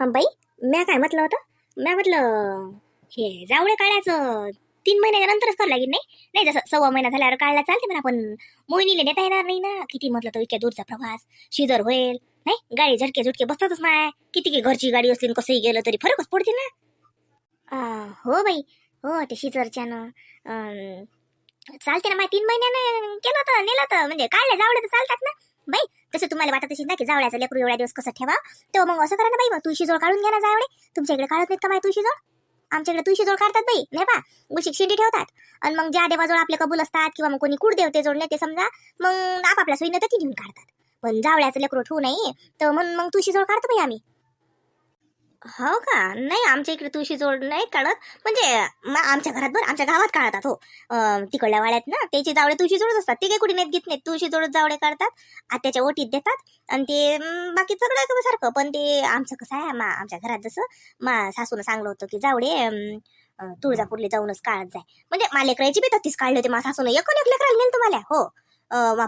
हा बाई म्या काय म्हटलं होतं? म्या म्हटलं हे जावळे काढायचं तीन महिन्याच्या नंतरच करावं लागेल नाही? नाही जसं सव्वा महिना झाल्यावर काढला चालते म्हणा पण मोहिनीला नेता येणार नाही ना. किती म्हटलं तर इतक्या दूरचा प्रवास शिजर होईल नाही? गाडी झटके झुटके बसतातच माय. किती की घरची गाडी असली कसंही गेलं तरी फरकच पडते ना. आ हो बाई. हो ते शिजरच्यानं ना चालते ना माय तीन महिन्यानं केलं तर नेलं तर म्हणजे काढले जावळे तर चालतात ना. बाई तसं तुम्हाला वाटत असेल ना की जावळ्याचं लेकरू एवढ्या दिवस कसं ठेवा तेव्हा मग असं करा ना बाई मग तुळशी जोड काढून घ्या ना जावळे. तुमच्या इकडे काढत नाहीत का माय तुळशी जोड? आमच्याकडे तुळशी जोड काढतात बाई नाही पा? उशिक शिंडी ठेवतात. आणि मग ज्या देवाजवळ आपले कबूल असतात किंवा मग कोणी कुड देवते जोडले ते समजा मग आपापल्या सोयीनं तर ती घेऊन काढतात. पण जावळ्याचं लेकरू ठेवू नाही तर म्हणून मग तुळशी जोड काढतो बाई आम्ही. हो का? नाही आमच्या इकडे तुळशी जोड नाही काढत. म्हणजे आमच्या घरात बरं आमच्या गावात काढतात हो. तिकडल्या वाड्यात ना त्याचे जावळे तुळशी जोडच असतात. ते काही कुठे नेत घेत नाहीत. तुळशी जोडच जावळे काढतात आत्याच्या ओटीत देतात आणि ते बाकी सगळं एकदम सारखं पण ते आमचं कसं आहे मा आमच्या घरात जसं मा सासूनं सांगलं होतं की जावडे तुळजापूरला तुळजापूरले जाऊनच काढत जाय. म्हणजे मालेकरायची बी तत्तीच काढले होते. मा सासून एकूण एक लेकराला नेल तुम्हाला? हो.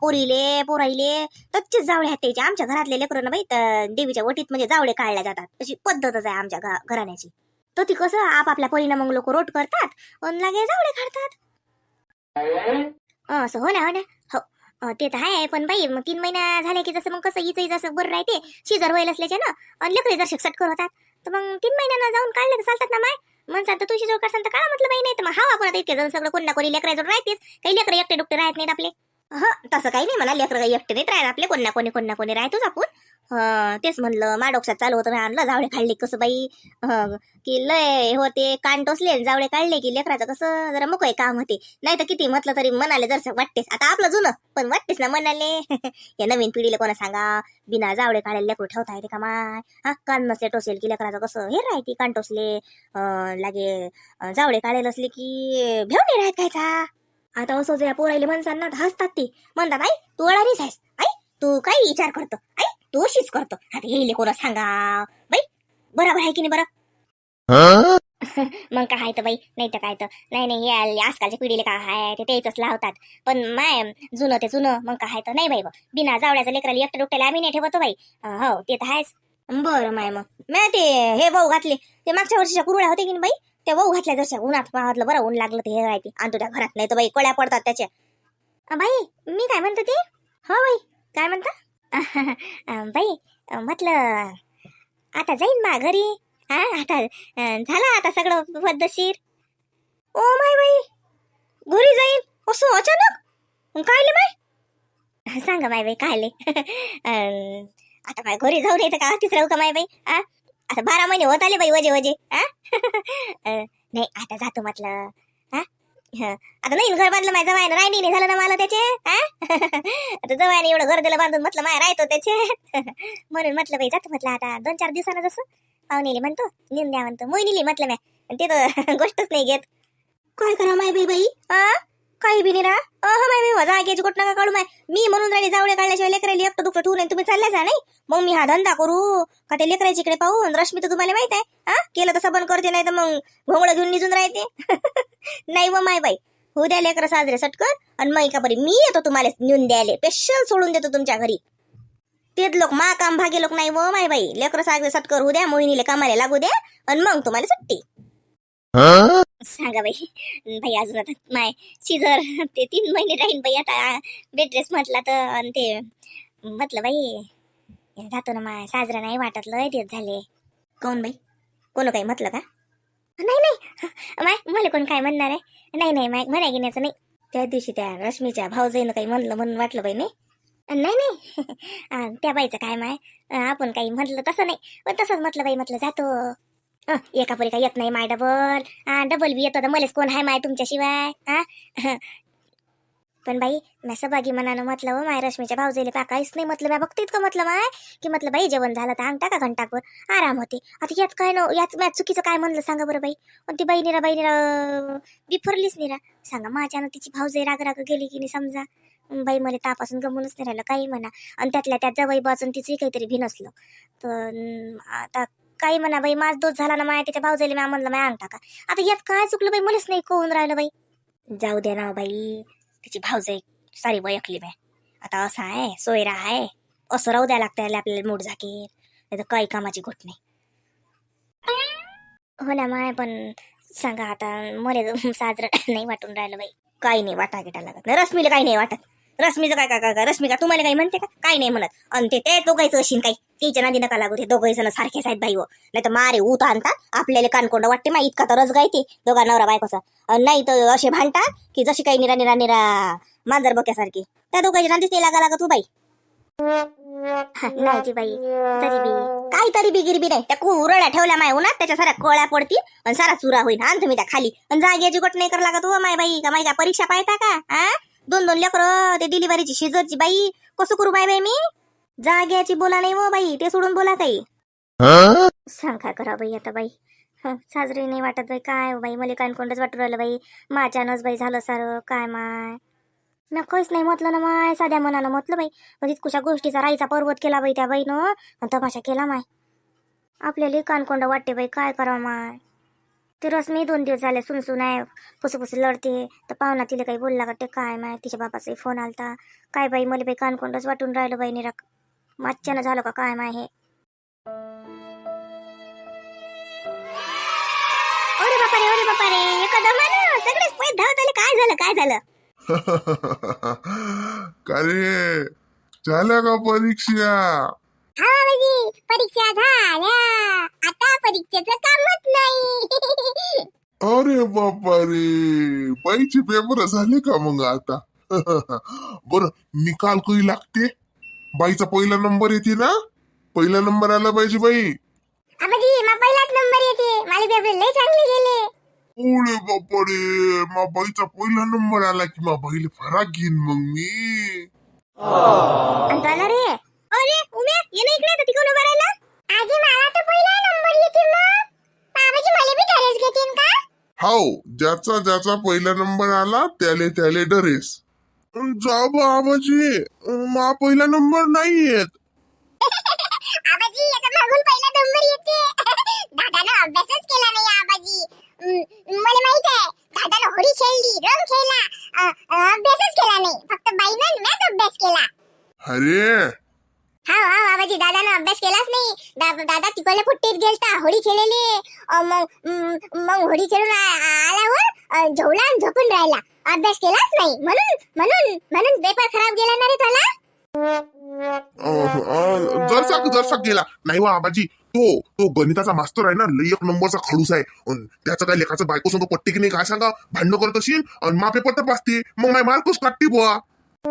पोरीले पोराईले तच्चेच जावळे आहेत त्याचे. आमच्या घरातले लेकरं ना बाई तर देवीच्या वटीत म्हणजे जावळे काढल्या जातात. तशी पद्धतच आहे आमच्या घा- घराण्याची. तर ती कसं आपापल्या परीनं मग लोक रोट करतात लागे जावळे काढतात. असं हो ना हो ना. हो. ते तर आहे पण बाई मग तीन महिना झाले की जसं मग कसं इचं जसं बरं राहते शिजर व्हायला असल्याचे ना आणि लेकरे जर शिक्षट होतात तर मग तीन महिन्यानं जाऊन काढले तर चालतात ना माय. म्हणतात तर तुझी जोड करसान तर काढा म्हटलं बाई नाही तर मग हा आपण आता इतके जण सगळं कोणी ना कोणी लेकरा जोड राहतेच. काही लेकरं एकटे डुकटे राहत नाहीत आपले. हा तसं काही नाही मला लेकरं काही एकटे नाहीत राहत आपले कोणी ना कोणी कोण ना कोणी राहतोच आपण. हं, तेच म्हणलं माडोक्षात चालू होतं मी आणलं जावळे काढले कसं बाई हं, की लय होते कान टोचले आणि जावळे काढले की लेकराचं कसं जरा मोकळे काम होते. नाही तर किती म्हटलं तरी मनाले जरसं वाटतेस. आता आपलं जुनं पण वाटतेस ना मनाले या नवीन पिढीला कोणा सांगा बिना जावळे काढायला लेकरू ठेवता येते का माय? हा कान नसले टोचेल की लेकराचं कसं हे राहते कान टोचले. अं, लागे अं, जावळे काढेल असले की भेव नाही राहत कायचा आता असं जे पोरायले माणसांना हसतात ते. म्हणतात आई तू अडाणीच आहेस. आई तू काय विचार करतो? आई तू अशीच करतो. आता येईल कोणा सांगा बाई बरोबर आहे की नाही बरं? मग काय तर बाई? नाही तर काय तर. नाही नाही हे आजकालच्या पिढीला काय आहे? ते तेच लावतात. पण माय जुनं ते जुनं. मग काय तर? नाही बाई बा. बिना जावड्याचं लेकराला एकटं डोक्याला आम्ही नाही ठेवतो बाई. हो ते तर आहेच. बरं माय मग. मॅ ते हे भाऊ घातले. ते मागच्या वर्षीच्या कुरुळ्या होते की नाही बाई? ते भाऊ घातल्या जशा उन्हात पाहतलं बरं ऊन लागलं ते हे राहते. आणि तुझ्या घरात नाही तर बाई कळ्या पडतात त्याच्या अं, बाई मी काय म्हणतो ते? हो बाई काय म्हणता? अं, बाई अं, म्हटलं आता जाईन मा घरी. हा आता अं, झालं आता सगळं पद्धतशीर. ओ माय बाई घरी जाईन? असं अचानक? कायले माय सांगा माय बाई कायले? अं, आता माय घरी जाऊन येतं का तिसरं का माय बाई? हा आता बारा महिने होत आले बाई वजे वजे नाही आता जातो म्हटलं हा? आता नाही घर बांधलं माझ्या जवायनं राहिणी नाही झालं ना मला त्याचे हा? आता जवायने एवढं घर दिलं बांधून म्हटलं माय राहतो त्याचे. म्हणून म्हटलं बाई जातो म्हटलं आता दोन चार दिवसानं जसं. पाहुणेली म्हणतो नेऊन द्या म्हणतो मोहिनीली म्हटलं मॅ ते तर गोष्टच नाही घेत. काय करा माय बाई बाई? काही बी नाही रा. अह माय मी माझा आग्याची गोट नका काढू माय मी म्हणून राहिली जावळे काढल्याशिवाय लेकरायला एकटं दुखतं ठेवून तुम्ही चालल्या जा नाही? मग मी हा धंदा करू. का ते लेकरायची इकडे पाहू? आणि रश्मी तर तुम्हाला माहीत आहे. हा? केलं तर सबन करते नाही तर मग घोंगडं घेऊन निजून राहते. नाही व माय बाई. हो द्या लेकरं साजरे सटकर आणि मग का बरी मी येतो तुम्हाला नेऊन द्यायले. स्पेशल सोडून देतो तुमच्या घरी. तेच लोक मा काम भागे लोक नाही व माय बाई. लेकरं साजरे सटकर होऊ द्या मोहिनीला कामाला लागू द्या. आणि मग तुम्हाला सुट्टी. सांगा बाई. बाई अजून आता माय शिजर ते तीन महिने राहीन बाई. आता बेड रेस म्हटला तर आणि ते म्हटलं बाई जातो ना माय. साजरा नाही वाटत लय दिवस झाले. कोण बाई? कोण हो काही म्हटलं का? नाही नाही. माय मला कोण काय म्हणणार आहे? नाही नाही माय म्हणाय घेण्याचं नाही. त्या दिवशी त्या रश्मीच्या भाऊजाईनं काही म्हणलं म्हणून वाटलं बाई नाही. नाही नाही. त्या बाईचं काय माय? आपण काही म्हटलं तसं नाही. पण तसंच म्हटलं बाई म्हटलं जातो. एका परी काय येत नाही माय डबल. हा डबल बी येतो तर मलेच कोण आहे माय तुमच्याशिवाय? हा पण बाई मी सहभागी मनानं म्हटलं हो माय रश्मीच्या भाऊजीले का काहीच नाही म्हटलं? मी बघते इतकं म्हटलं माय की म्हटलं बाई जेवण झालं तर अंग टाका घंटाकवर आराम होते. आता यात काय न याच मॅच चुकीचं काय म्हणलं सांगा बरं बाई. पण ती बाई निरा बाई निरा बिफरलीच निरा सांगा माझ्यानं तिची भाऊजी राग राग गेली की नाही समजा? बाई मला तापासून गमूनच नाही राहिलं काही म्हणा. आणि त्यातल्या त्यात जवळ बाजून तिचंही काहीतरी भिन असलं तर आता काही म्हणा बाई माझ दोष झाला ना माया त्याच्या भाऊजाईला म्या म्हणलं माय अंग टाका आता यात काय चुकलं बाई मलाच नाही कोण राहिलं बाई. जाऊ दे ना बाई तिची भाऊजाई सारी वयकली बाय आता असं आहे सोयरा आहे. असं राहू द्या लागतं याला आपल्याला मूड झाकीर. नाही तर काही कामाची घोट नाही. हो ना माय पण सांगा आता मला साजरं नाही वाटून राहिलं बाई. काही नाही वाटा गिटा लागत. नाही रश्मीला काही नाही वाटत. रश्मीचं काय काय काय रश्मी का? तुम्हाला काही म्हणते का? काही नाही म्हणत. आणि ते ते दोघायचं अशीन काही. तिच्या नादी नका लागू ते दोघही जण सारखेच आहेत बाई हो. नाही तर मारे ऊत आणतात आपल्याला कानकोंड वाटते मा इतका तर रस गायते दोघा नवरा बायकोचा. नाही तर असे भांडतात की जशी काही निरा निरा निरा मांजर बोक्यासारखी. त्या दोघांच्या नादीच ते लागा लागत हो बाई. नाही बाई तरी बी काहीतरी बी गिरबी नाही. त्या कुरड्या ठेवल्या माय उन्हात त्याच्या साऱ्या कोळ्या पडतील आणि सारा चुरा होईल आण तुम्ही त्या खाली. आणि जागेची गोट नाही करा लागत हो माय बाई का माय का परीक्षा पाहता का? हा दोन दोन लेकर ते डिलिव्हरीची शिजरची बाई. कसं करू बाई बाई मी? जाग्याची बोला नाही हो बाई ते सोडून बोला काही. सांग काय करा बाई आता बाई. हं, साजरी नाही वाटत बाई काय हो बाई मला कानकोंडच वाटू राहिलं बाई. माझ्यानंच बाई झालं सारं काय माय. मी काहीच नाही म्हटलं ना माय साध्या मनानं म्हटलं बाई. पण इतकुशा गोष्टीचा राईचा पर्वत केला बाई त्या बाईनं आणि तमाशा केला माय. आपल्याला कानकोंड वाटते बाई काय करावं माय. ते रश्मी दोन दिवस झाले सुनसून आहे पुसू लढते. तर पाहुणा तिला काही बोलला वाटते काय माय तिच्या बाबाचाही फोन आलता. काय बाई मला बाई कानकोंडच वाटून राहिलं बाई निराक माच्छानं झालं का? काय माय हे अरे बापा रे अरे बापा रे एखादं म्हणा सगळेच पैसे धावत काय झालं काय झालं? का रे झाल्या का परीक्षा? हा म्हणजे परीक्षा झाल्या. आता परीक्षेचं कामच नाही. अरे बापा रे बाईचे पेपर झाले का मग आता? बर निकाल कधी लागते? बाईचा पहिला नंबर येते ना? पहिला नंबर आला पाहिजे बाई. आबाजी मा पहिलाच नंबर येते. माझे पेपर लय चांगले गेले. ओळे बापा रे मा बाईचा पहिला नंबर आला की मा बाईला फराक घेईन मग मी. आणि तुला रे. अरे उमे ये ना इकडे तिकडून उभा राहिला. आजी मला तर पहिला नंबर येते मग आबाजी मला बी ड्रेस घेतीन का? हाव ज्याचा ज्याचा पहिला नंबर आला त्याले त्याले डरेस. जा बाबाजी मा पहिला नंबर नाही येत आबाजी आता मागून पहिला नंबर येते. दादानं अभ्यासच केला नाही आबाजी. मला माहीत आहे दादानं होळी खेळली रंग खेळला. अभ्यासच केला नाही. फक्त बाईनं मॅच अभ्यास केला. अरे! हा हा आबाजी दादानं अभ्यास केलाच नाही. दा- दादा तिकडल्या पुट्टीत गेलता होळी खेळलेली. अ, मग मग होळी खेळून आल्यावर आणि झोपून राहिला. अभ्यास केलाच नाही. म्हणून म्हणून म्हणून पेपर खराब गेला ना रे त्याला जरसा जरसा गेला. नाही वा आबाजी. तो तो गणिताचा मास्तर आहे ना लई एक नंबरचा खडूस आहे. त्याचं काय लेखाचं बायको संग पट्टी की नाही काय सांगा? भांडण करत असेल आणि मा पेपर तपासते मग माय मार्कच काढते बुवा.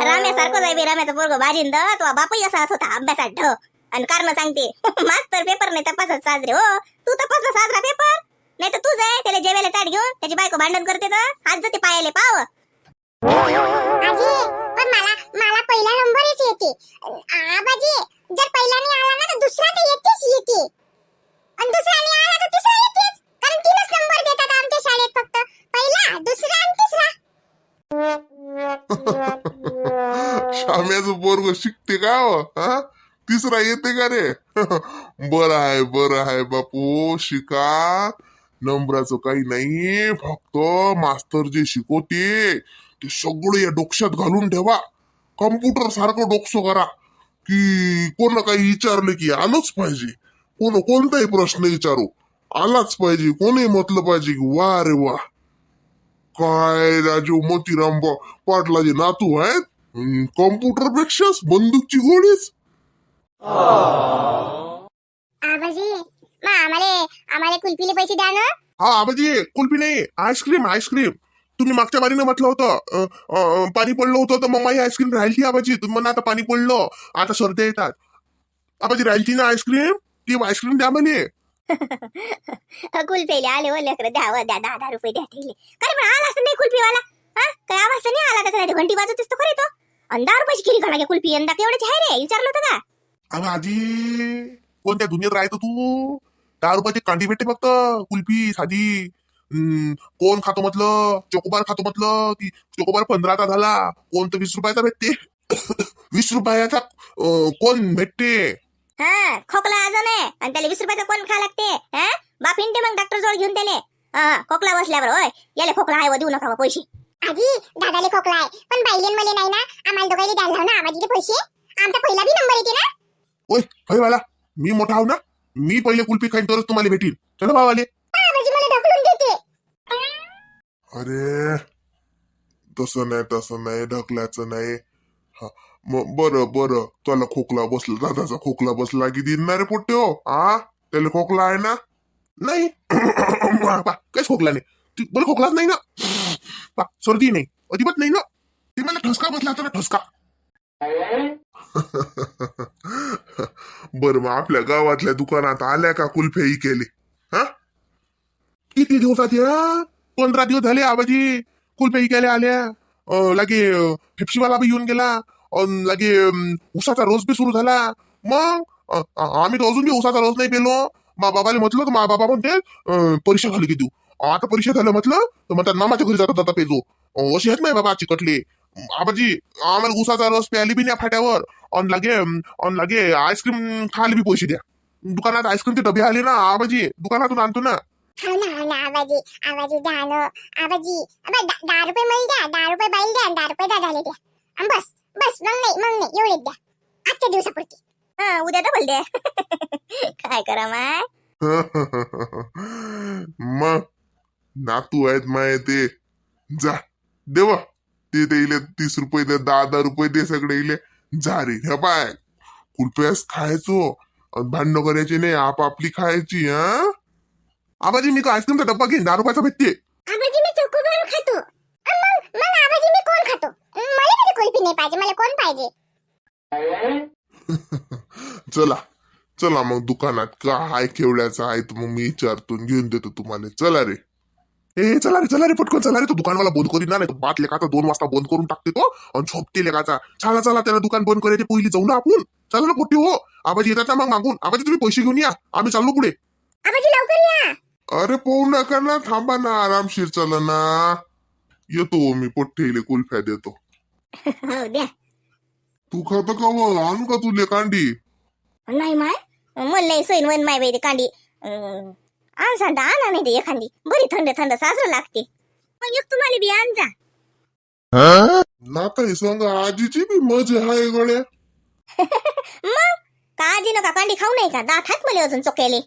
राम्यासारखं जाय बे राम्याचा पोरग भाजीन द तो बापही असाच होता अभ्यासात ढ. आणि कारण सांगते मास्तर पेपर नाही तपासत साजरे हो. तू तपासला साजरा पेपर नाही तर तू जाय त्याला जेवायला ताट घेऊन त्याची बायको भांडण करते तर. हात जाते पायाले पाव. आजी पण मला मला पहिला नंबरच येते आबाजी जर पहिला नाही आला ना तर दुसरा तर येतेच येते. आणि दुसरा नाही आला तर तिसरा येतेच. कारण तीनच नंबर देतात आमच्या शाळेत फक्त. पहिला दुसरा आणि तिसरा. शाम्याचं पोरग शिकते का हो, हा? तिसरा येते का रे? बरं आहे बरं आहे बापू. शिका. नंबराचं काही नाही फक्त मास्तर जे शिकवते ते सगळं या डोक्यात घालून ठेवा. कम्प्युटर सारखं डोकसं करा की कोण काही विचारलं की आलंच पाहिजे. कोण कोणताही प्रश्न विचारू आलाच पाहिजे. कोणी म्हटलं पाहिजे की वा रे वा. काय राजू मोतीराम बा- पाटलाचे नातू आहेत कॉम्प्युटर पेक्षाच बंदूकची गोळीच. आबाजी आम्हाला आम्हाला कुल्फीले पैसे द्या ना. हा आबाजी कुल्फी नाही आईस्क्रीम आईस्क्रीम. तुम्ही मागच्या बारीने म्हटलं होतं अ, अ, पाणी पडलं होतं तर मग माझी आईस्क्रीम राहिली आबाजी. तुम्ही म्हणा आता पाणी पडलं आता सर्दी येतात. आबाजी राहिली ना आईस्क्रीम? ती आईस्क्रीम द्या म्हणे. कुल्फीले आले ओ लेकर द्या व द्या दहा दहा रुपये द्या ठेवले काय पण आला असं नाही कुल्फीवाला? हा? काय आवाज तर नाही आला त्याचा घंटी वाजवतेस तो खरे तो. आणि दहा रुपयाची किरी का लागे कुल्फी यंदा केवढ्याची आहे रे विचारलं होतं का? अगं आजी कोणत्या दुनियेत राहतो तू? दहा रुपयाची कांडी भेटते फक्त. कुल्फी साधी कोण खातो म्हटलं? चोकोबार खातो म्हटलं. ती चोकोबार पंधराचा झाला. कोण तर वीस रुपयाचा भेटते? वीस रुपयाचा अं, कोण भेटते? हा खोकला अजून आहे. आणि त्याला वीस रुपयाचं कोण खा लागते? हा? बाप हिंडते मग डॉक्टर जवळ घेऊन त्याले. हा खोकला बसल्यावर होय याले खोकला आहे व देऊ नका व पैसे. आधी दादाले खोकला आहे. पण बाईलेन मले नाही ना आम्हाला दोघांनी द्यायला ना आबाजीचे पैसे. आमचा पहिला बी नंबर येते ना. ओय होय मला मी मोठा आहो ना? मी पहिले कुल्फी खाईन तरच तुम्हाला भेटील. चला भावाले. आबाजी मला ढकलून देते. अरे तसं नाही तसं नाही ढकलायचं नाही. हा मग बरं बरं. तुला खोकला बसला दादाचा खोकला बसला की दिन ना रे पोट्टे हो. आ? त्याला खोकला आहे ना? नाही. पा काहीच खोकला नाही. ती- बरं खोकलाच नाही ना? पा सर्दी नाही. अजिबात नाही ना? ते मला ठसका बसला होता ना ठसका. बरं मग आपल्या गावातल्या दुकानात आल्या का कुलफेई केले? हा? किती दिवसात या पंधरा दिवस झाले आबाजी कुलफेई केल्या आल्या. अं, लागे अं, फेप्सीवाला बी येऊन गेला. अन् लागे अं, उसाचा रोज बी सुरू झाला. मग अं, आ- आम्ही तर अजून बी उसाचा रोज नाही पेलो. मा बाबाला म्हटलं तर मा बाबा म्हणते अं, परीक्षा झाली की देऊ. आता परीक्षा झालं म्हटलं तर म्हणतात मामाच्या घरी जाता जाता पेजो. अं, अशी आहेत नाही बाबा चिकटले. आबाजी आम्हाला उसाचा रस प्यायली बी नाही फाट्यावर. अन लागे अन लागे आईस्क्रीम खायला बी पैसे द्या. दुकानात आईस्क्रीमचे डबे आले ना आबाजी दुकानातून आणतो ना. हो ना हो ना आबाजी आबाजी द्या न. आबाजी अबे, दा- दहा रुपये मला द्या दहा रुपये बाईल द्या आणि दहा रुपये दादाले द्या. आणि बस बस मग नाही मग नाही एवढेच द्या. आजच्या दिवसापुरती. हा उद्या डबल द्या काय करा माय? मग नातू आहेत माय ते. जा देवा. ते इले तीस रुपये दे दहा दहा रुपये दे सगळे इले जा रे हे पाय कुल्प्यास खायचो? अन भांडणं करायची नाही आपापली खायची हा? आबाजी मी का आईस्क्रीमचा डब्बा घेईन? दहा रुपयाचा भेटते आबाजी मी चोकोबार खातो. अन मग मग आबाजी मी कोण खातो? अन मला कधी कुल्फी नाही पाहिजे मला कोण पाहिजे? चला चला मग दुकानात. काय केवड्याचं आहे तर मग मी विचारतो घेऊन देतो तुम्हाला. चला रे. ए चला रे चला रे पटकन चला रे तो दुकानवाला बंद करीन ना नाही तो बात लेखाचा दोन वाजता बंद करून टाकते तो आणि झोपते लेखाचा. चला चला त्याला दुकान बंद करायचे पहिली जाऊ ना आपण. चला ना पोटी हो. आबाजी येतात ना मग मागून. आबाजी तुम्ही पैसे घेऊन या. आम्ही चाललो पुढे. आबाजी लवकर या. अरे पाहू नका ना. थांबा ना आरामशीर चला ना. येतो मी पोट्टेले कुल्फ्या देतो. हो द्या. तू खात का मग? आणू का तुले कांडी? नाही माय. मला नाही सोयीन वन माय बाई ते कांडी. अं, आण सांडा आणा नाही ते एखादी. बरी थंड थंड साजरं लागते. मग एक तुम्हाला बी आण जा नाताई सांग आजीची बी मजा आहे गड्या. मग? का आजी नका कांडी खाऊ नाही का? दात हात मला अजून चोकेले.